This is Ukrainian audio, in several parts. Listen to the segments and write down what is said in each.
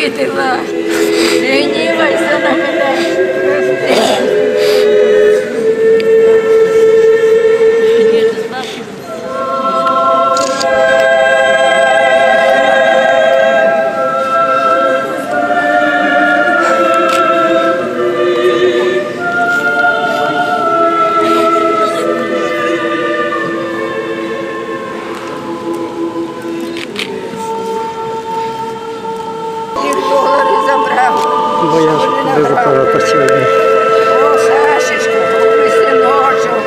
聞いてさ永遠はさなかった Бо я дуже багато сьогодні. О, Сашечка, ой, синочок,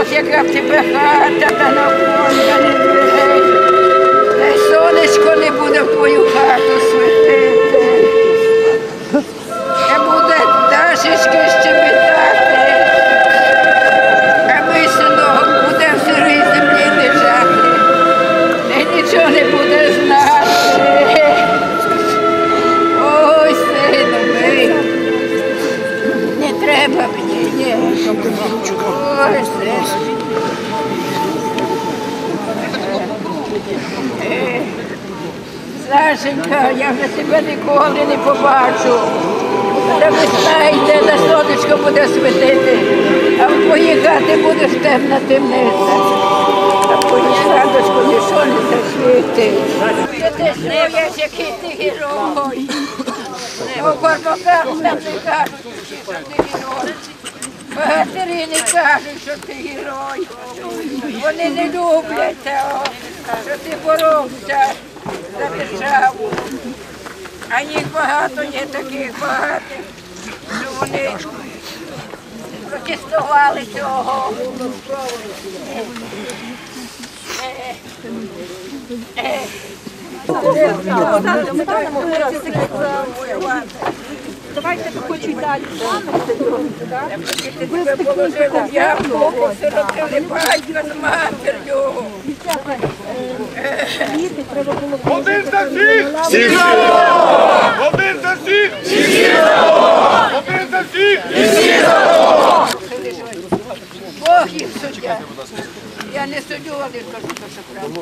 ох, яка в тебе хата та наповнена не дверей. Та й сонечко не буде в твою хату світити. Не буде дашечки Сашенька, я вже тебе ніколи не побачу. Та весна йде, на сонечко буде світити, а хаті будеш темна темниця. А в твоїй садочку нічого не засвітить. Ти знаєш, який ти герой. Барбаках там не кажуть, що ти герой. Богатирі не кажуть, що ти герой. Вони не люблять того, що ти боровся за державу. А їх багато є таких багатих, що вони протестували цього. Е, Давайте хочу далі. Ти тебе положили в яму, сиротили батька з матір'ю. Один за всіх! Один за всіх! Всіх! Один за всіх! Бог їх суддя. Я не суддю, але скажу, то, що правда.